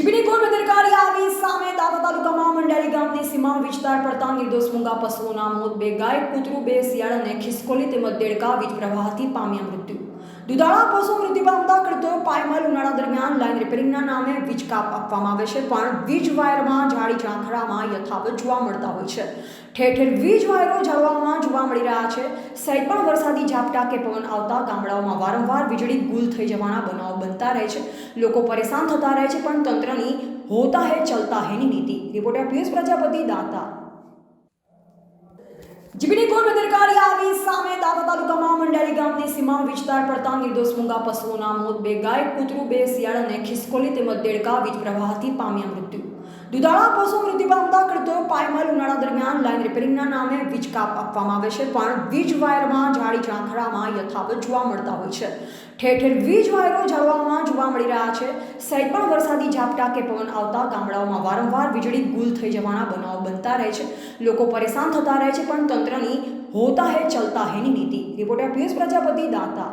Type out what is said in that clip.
જીબીની ઘોર બેદરકારી આવી સામે દાતા તાલુકામાં મંડારી ગામની સીમા વિસ્તાર પડતા નિર્દોષ મૂંગા પશુઓના મોત બે ગાય, કૂતરું બે શિયાળ અને ખિસકોલી તેમજ દેડકા વીજ પ્રવાહથી પામ્યા મૃત્યુ. દુધાળા પશુ મૃત્યુ પામતા ખેડૂતોએ પાયમાલ ઉનાળા દરમિયાન લાઇન રિપેરિંગના નામે વીજ કાપ આપવામાં આવે છે, પણ વીજ વાયરમાં જાડી ઝાંખરામાં યથાવત જોવા મળતા હોય છે. ઠેર ઠેર વીજ વાયરો જાળવામાં જોવા મળી રહ્યા છે. સહેજ પણ વરસાદી ઝાપટા કે પવન આવતા ગામડાઓમાં વારંવાર વીજળી ગુલ થઈ જવાના બનાવ બનતા રહે છે. લોકો પરેશાન થતા રહે છે, પણ તંત્રની હોતા હે, ચલતા હેની નીતિ. રિપોર્ટર પિયુષ પ્રજાપતિ દાતા. જીબીની ઘોર બેદરકારી આવી સામે મંડારી ગામની સીમા વિસ્તાર પડતા નિર્દોષ મૂંગા પશુઓના મોત, બે ગાય, કૂતરું, બે શિયાળ અને ખિસકોલી તેમજ દેડકા વીજ પ્રવાહથી પામ્યા મૃત્યુ. દુધાળા પશુ મૃત્યુ પામતા પાયમાલ ઉનાળા દરમિયાન લાઇન રિપેરિંગના નામે વીજ કાપ આપવામાં આવે છે, પણ વીજ વાયરમાં જાડી ઝાંખરામાં યથાવત જોવા મળતા હોય છે. ઠેર ઠેર વીજ વાયરો જાળવામાં જોવા મળી રહ્યા છે. સહેજ પણ વરસાદી ઝાપટા કે પવન આવતા ગામડાઓમાં વારંવાર વીજળી ગુલ થઈ જવાના બનાવ બનતા રહે છે. લોકો પરેશાન થતા રહે છે, પણ તંત્રની હોતા હે, ચલતા હેની નીતિ. Reporter PS Prajapati, Data.